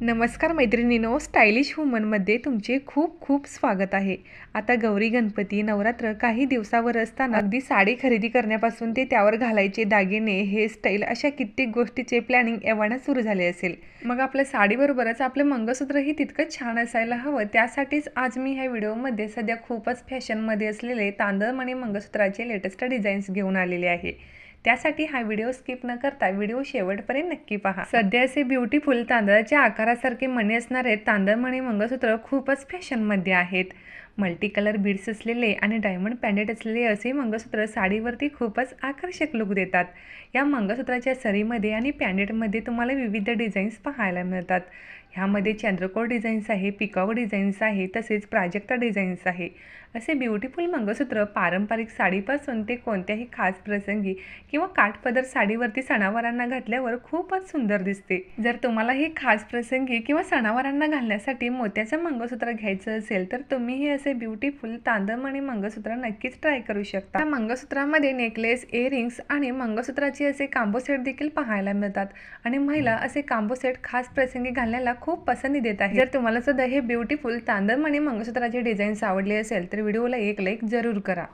नमस्कार मैत्रिणीनो स्टायलिश वुमनमध्ये तुमचे खूप खूप स्वागत आहे. आता गौरी गणपती नवरात्र काही दिवसावर असताना अगदी साडी खरेदी करण्यापासून ते त्यावर घालायचे दागिने हेअरस्टाईल अशा कित्येक गोष्टीचे प्लॅनिंग एव्हाना सुरू झाले असेल. मग आपल्या साडीबरोबरच आपलं मंगळसूत्रही तितकंच छान असायला हवं. त्यासाठीच आज मी ह्या व्हिडिओमध्ये सध्या खूपच फॅशनमध्ये असलेले तांदळमणी मंगळसूत्राचे लेटेस्ट डिझाईन्स घेऊन आलेले आहे. त्यासाठी हा व्हिडिओ स्किप न करता व्हिडिओ शेवटपर्यंत नक्की पहा. सध्या असे ब्युटिफुल तांदळाच्या आकारासारखे मणी असणारे तांदळ मणी मंगळसूत्र खूपच फॅशनमध्ये आहेत. मल्टी कलर बीड्स असलेले आणि डायमंड पॅन्डेट असलेले असे मंगळसूत्र साडीवरती खूपच आकर्षक लुक देतात. या मंगळसूत्राच्या सरीमध्ये आणि पॅन्डेटमध्ये तुम्हाला विविध डिझाईन्स पाहायला मिळतात. ह्यामध्ये चंद्रकोर डिझाईन्स आहे पिकॉक डिझाईन्स आहे तसेच प्राजक्ता डिझाईन्स आहे. असे ब्युटिफुल मंगळसूत्र पारंपरिक साडीपासून ते कोणत्याही खास प्रसंगी किंवा काठपदर साडीवरती सणावारांना घातल्यावर खूपच सुंदर दिसते. जर तुम्हाला हे खास प्रसंगी किंवा सणावारांना घालण्यासाठी मोत्याचं मंगळसूत्र घ्यायचं असेल तर तुम्ही हे असे ब्युटिफुल तांदळमणी मंगळसूत्र नक्कीच ट्राय करू शकता. या मंगळसूत्रामध्ये नेकलेस इयरिंग्स आणि मंगळसूत्राचे असे कांबो सेट देखील पाहायला मिळतात. आणि महिला असे कांबो सेट खास प्रसंगी घालण्याला खूप पसंती देत आहे जर तुम्हाला सुद्धा हे ब्युटिफुल तांदळमणी मंगळसूत्राचे डिझाईन्स आवडले असेल तर व्हिडिओला एक लाईक जरूर करा.